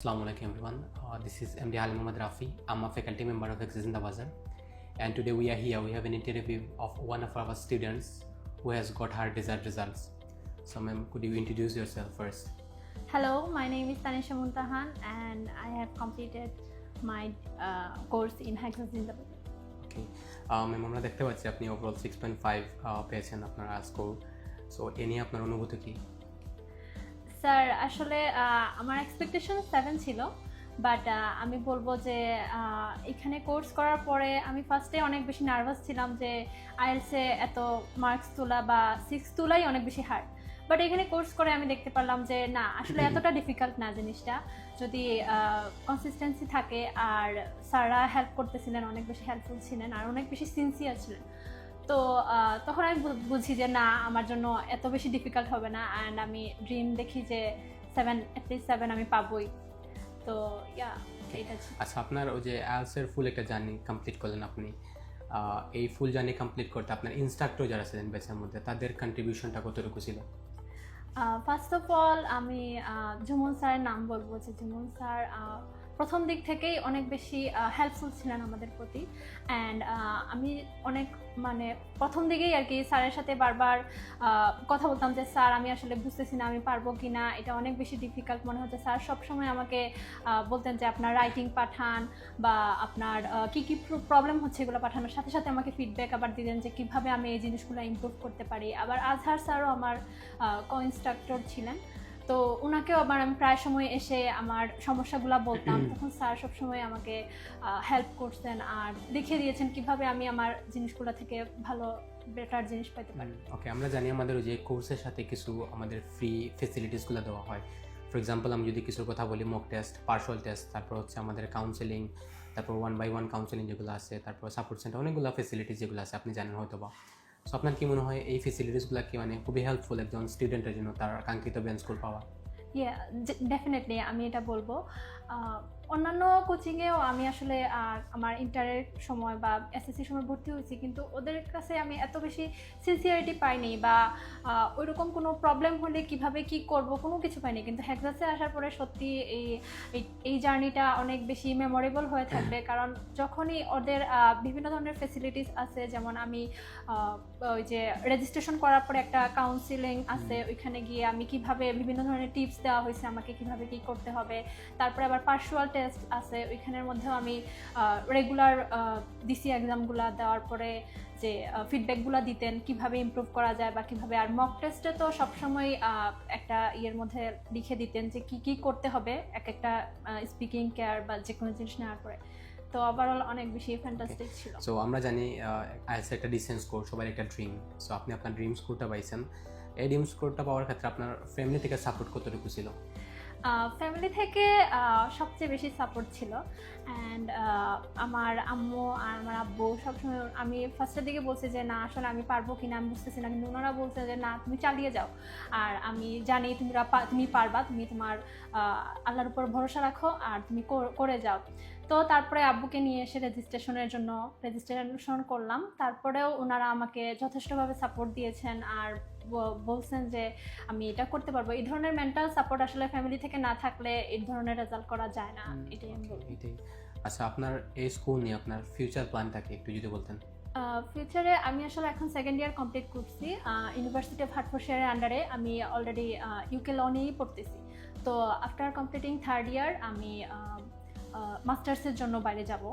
Assalamu alaikum everyone. Uh, this is MD Ali Muhammad Rafi. I'm a faculty member of Access in the Bazaar. And today we are here. We have an interview of one of our students who has got her desired results. So, ma'am, could you introduce yourself first? Hello, my name is Tanisha Muntahan and I have completed my uh, course in Hexas Zindabad. Okay ma'am আমরা দেখতে পাচ্ছি আপনি overall six point five পেয়েছেন আপনার score so এ নিয়ে আপনার অনুভূতি কি স্যার, আসলে আমার এক্সপেকটেশন সেভেন ছিল বাট আমি বলব যে এখানে কোর্স করার পরে আমি ফার্স্টে অনেক বেশি নার্ভাস ছিলাম যে আইএলসে এত মার্কস তোলা বা সিক্স তোলাই অনেক বেশি হার্ড বাট এখানে কোর্স করে আমি দেখতে পারলাম যে, না, আসলে এতটা ডিফিকাল্ট না জিনিসটা। যদি কনসিস্টেন্সি থাকে, আর স্যাররা হেল্প করতেছিলেন, অনেক বেশি হেল্পফুল ছিলেন, আর অনেক বেশি সিনসিয়ার ছিলেন। তো তখন আমি বুঝি যে না আমার জন্য এত বেশি ডিফিকাল্ট হবে না। অ্যান্ড আমি ড্রিম দেখি যে সেভেন অ্যাটলিস্ট সেভেন আমি পাবোই। তো ইয়া। আচ্ছা আপনার ওই যে আইএলসের ফুল একটা জার্নি কমপ্লিট করলেন আপনি। এই ফুল জার্নি কমপ্লিট করতে আপনার ইনস্ট্রাক্টর যারা ছিলেন ব্যাচের মধ্যে তাদের কন্ট্রিবিউশনটা কতটুকু ছিল? ফার্স্ট অফ অল আমি জুমন স্যারের নাম বলব যে জুমন স্যার প্রথম দিক থেকেই অনেক বেশি হেল্পফুল ছিলেন আমাদের প্রতি। অ্যান্ড আমি অনেক মানে প্রথম দিকেই আর কি স্যারের সাথে বারবার কথা বলতাম যে, স্যার, আমি আসলে বুঝতেছি না, আমি পারব কি না এটা অনেক বেশি ডিফিকাল্ট মনে হচ্ছে। স্যার সবসময় আমাকে বলতেন যে, আপনার রাইটিং পাঠান বা আপনার কি কি প্রবলেম হচ্ছে এগুলো পাঠানোর। সাথে সাথে আমাকে ফিডব্যাক আবার দিলেন যে, কীভাবে আমি এই জিনিসগুলো ইম্প্রুভ করতে পারি? আবার আজহার স্যারও আমার কো ইনস্ট্রাক্টর ছিলেন। তো ওনাকেও আবার আমি প্রায় সময় এসে আমার সমস্যাগুলো বলতাম। তখন স্যার সবসময় আমাকে হেল্প করছেন আর দেখিয়ে দিয়েছেন কীভাবে আমি আমার জিনিসগুলো থেকে ভালো বেটার জিনিস পাইতে পারি। ওকে আমরা জানি আমাদের ওই যে কোর্সের সাথে কিছু আমাদের ফ্রি ফেসিলিটিসগুলো দেওয়া হয়। ফর এক্সাম্পল আমি যদি কিছুর কথা বলি মক টেস্ট পার্সোয়াল টেস্ট তারপর হচ্ছে আমাদের কাউন্সেলিং তারপর ওয়ান বাই ওয়ান কাউন্সেলিং যেগুলো আছে তারপর সাপোর্ট সেন্টার অনেকগুলো ফেসিলিটিস যেগুলো আছে আপনি জানেন হয়তো বা সো আপনার কি মনে হয় এই ফেসিলিটিসগুলো কি মানে খুবই হেল্পফুল একজন স্টুডেন্টের জন্য তার কাঙ্ক্ষিত বেঞ্চ স্কুল পাওয়া? ইয়া ডেফিনেটলি আমি এটা বলব। অন্যান্য কোচিংয়েও আমি আসলে আমার ইন্টারের সময় বা এসএসসির সময় ভর্তি হয়েছি কিন্তু ওদের কাছে আমি এত বেশি সিনসিয়ারিটি পাইনি বা ওইরকম কোনো প্রবলেম হলে কীভাবে কি করব কোনো কিছু পাইনি। কিন্তু হ্যাকজাসে আসার পরে সত্যি এই এই- এই জার্নিটা অনেক বেশি মেমোরেবল হয়ে থাকবে। কারণ যখনই ওদের বিভিন্ন ধরনের ফেসিলিটিস আছে যেমন আমি ওই যে রেজিস্ট্রেশন করার পরে একটা কাউন্সিলিং আছে ওইখানে গিয়ে আমি কীভাবে বিভিন্ন ধরনের টিপস দেওয়া হয়েছে আমাকে কীভাবে কি করতে হবে। তারপরে আবার পার্সুয়াল টেস্ট আছে ওইখানের মধ্যেও আমি রেগুলার ডিসি এক্সামগুলো দেওয়ার পরে যে ফিডব্যাকগুলো দিতেন কীভাবে ইমপ্রুভ করা যায় বা কীভাবে আর মক টেস্টে তো সবসময় একটা ইয়ের মধ্যে লিখে দিতেন যে কি কি করতে হবে এক একটা স্পিকিং কেয়ার বা যে কোনো জিনিস নেওয়ার পরে। তো ওভারঅল অনেক বেশি ফ্যান্টাস্টিক ছিল। সো আমরা জানি আইএলস একটা ডিসেন্স স্কোর সবার একটা ড্রিম সো আপনি আপনার ড্রিম স্কোরটা পাইছেন। এই ড্রিম স্কোরটা পাওয়ার ক্ষেত্রে আপনার ফ্যামিলি থেকে সাপোর্ট কতটুকু ছিল? ফ্যামিলি থেকে সবচেয়ে বেশি সাপোর্ট ছিল। অ্যান্ড আমার আম্মু আর আমার আব্বু সবসময় আমি ফার্স্টের দিকে বলছি যে, না, আসলে আমি পারব কি না আমি বুঝতেছি না। কিন্তু ওনারা বলছে যে, না, তুমি চালিয়ে যাও। আর আমি জানি তুমি তুমি পারবা। তুমি তোমার আল্লাহর উপর ভরসা রাখো আর তুমি কর- যাও। তো তারপরে আব্বুকে নিয়ে এসে রেজিস্ট্রেশনের জন্য রেজিস্ট্রেশন করলাম। তারপরেও ওনারা আমাকে যথেষ্টভাবে সাপোর্ট দিয়েছেন। আর বলছেন যে আমি এটা করতে পারব। এই ধরনের মেন্টাল সাপোর্ট আসলে ফ্যামিলি থেকে না থাকলে এই ধরনের রেজাল্ট করা যায় না। এটাই আমি এটাই। আচ্ছা আপনার এই স্কুল নিয়ে আপনার ফিউচার প্ল্যানটাকে একটু যদি বলতেন। ফিউচারে আমি আসলে এখন সেকেন্ড ইয়ার কমপ্লিট করছি। ইউনিভার্সিটি অফ হার্টফোর্ডশায়ারের আন্ডারে আমি অলরেডি ইউকে ল নিয়েই পড়তেছি। তো আফটার কমপ্লিটিং থার্ড ইয়ার আমি মাস্টার্সের জন্য বাইরে যাব।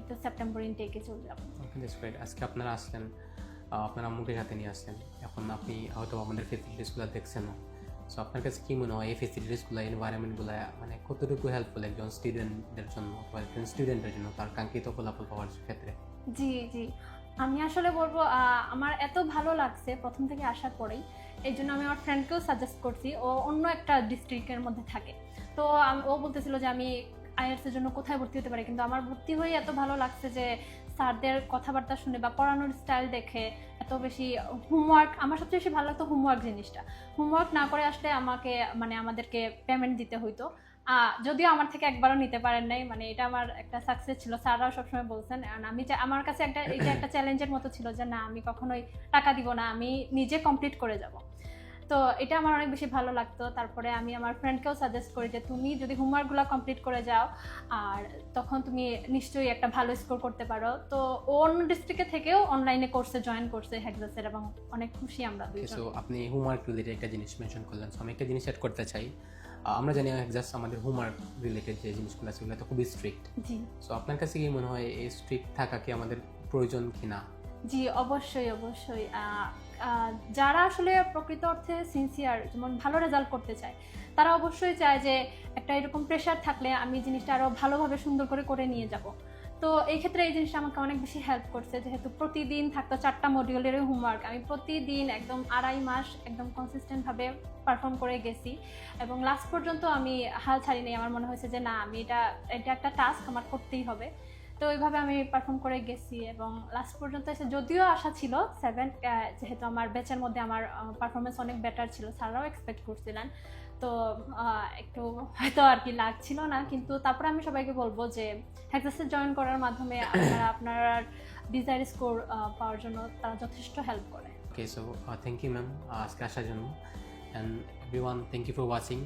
এটা সেপ্টেম্বর ইনটেকে চলে যাব। আজকে আপনারা আসলেন আপনার আম্মুকে হাতে নিয়ে আসলেন এখন আপনি হয়তো আমাদের ফেসিলিটিসগুলো দেখছেন না। সো আপনার কাছে কী মনে হয় এই ফেসিলিটিসগুলো এনভায়রনমেন্টগুলো মানে কতটুকু হেল্পফুল একজন স্টুডেন্টদের জন্য অথবা একজন স্টুডেন্টের জন্য তার কাঙ্ক্ষিত ফলাফল পাওয়ার ক্ষেত্রে? জি জি। আমি আসলে বলব আমার এত ভালো লাগছে প্রথম থেকে আসার পরেই। এই জন্য আমি আমার ফ্রেন্ডকেও সাজেস্ট করছি। ও অন্য একটা ডিস্ট্রিক্টের মধ্যে থাকে। তো ও বলতেছিল যে আমি আইএলস এর জন্য কোথায় ভর্তি হতে পারি। কিন্তু আমার ভর্তি হয়ে এত ভালো লাগছে যে স্যারদের কথাবার্তা শুনে বা পড়ানোর স্টাইল দেখে এত বেশি হোমওয়ার্ক আমার সবচেয়ে বেশি ভালো লাগতো হোমওয়ার্ক জিনিসটা। হোমওয়ার্ক না করে আসলে আমাকে মানে আমাদেরকে পেমেন্ট দিতে হইতো। যদিও আমার থেকে একবারও নিতে পারেন নাই মানে এটা আমার একটা সাকসেস ছিল। স্যাররাও সবসময় বলছেন, কারণ আমি আমার কাছে একটা, এটা একটা চ্যালেঞ্জের মতো ছিল যে, না, আমি কখনোই টাকা দিব না, আমি নিজে কমপ্লিট করে যাব। তো এটা আমার অনেক বেশি ভালো লাগতো। তারপরে আমি আমার ফ্রেন্ডকেও সাজেস্ট করি যে তুমি যদি হোমওয়ার্কগুলো কমপ্লিট করে যাও আর তখন তুমি নিশ্চয়ই একটা ভালো স্কোর করতে পারো। তো ও অন্য ডিস্ট্রিক্টে থেকেও অনলাইনে কোর্সে জয়েন করছে হ্যাকজাসের এবং অনেক খুশি আমরা সো আপনি হোমওয়ার্ক রিলেটেড একটা জিনিস মেনশন করলেন। সো আমি একটা জিনিস অ্যাড করতে চাই। আমরা জানি জাস্ট আমাদের হোমওয়ার্ক রিলেটেড যে জিনিসগুলো আছে সেগুলো তো খুবই স্ট্রিক্ট জি। সো আপনার কাছে কি মনে হয় এই স্ট্রিক্ট থাকা কি আমাদের প্রয়োজন কি না জি, অবশ্যই অবশ্যই। যারা আসলে প্রকৃত অর্থে সিনসিয়ার যেমন ভালো রেজাল্ট করতে চায়, তারা অবশ্যই চায় যে একটা এরকম প্রেশার থাকলে আমি জিনিসটা আরও ভালোভাবে সুন্দর করে করে নিয়ে যাব। তো এই ক্ষেত্রে এই জিনিসটা আমাকে অনেক বেশি হেল্প করছে, যেহেতু প্রতিদিন থাকতো চারটা মডিউলের হোমওয়ার্ক আমি প্রতিদিন একদম আড়াই মাস একদম কনসিস্টেন্টভাবে পারফর্ম করে গেছি এবং লাস্ট পর্যন্ত আমি হাল ছাড়িনি। আমার মনে হয়েছে যে না, আমি এটা এটা একটা টাস্ক আমার করতেই হবে। তো ওইভাবে আমি পারফর্ম করে গেছি এবং লাস্ট পর্যন্ত এসে যদিও আশা ছিল সেভেন যেহেতু আমার ব্যাচের মধ্যে আমার পারফরমেন্স অনেক বেটার ছিল স্যাররাও এক্সপেক্ট করছিলেন। তো একটু হয়তো আর কি লাগছিল না কিন্তু তারপরে আমি সবাইকে বলব যে হ্যাকসেসে জয়েন করার মাধ্যমে আপনারা আপনার ডিজায়ার স্কোর পাওয়ার জন্য তারা যথেষ্ট হেল্প করে। Okay so thank you ma'am আজকে আসার জন্য। And everyone thank you for watching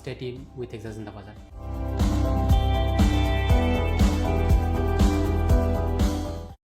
stay in with Hexas in the bazaar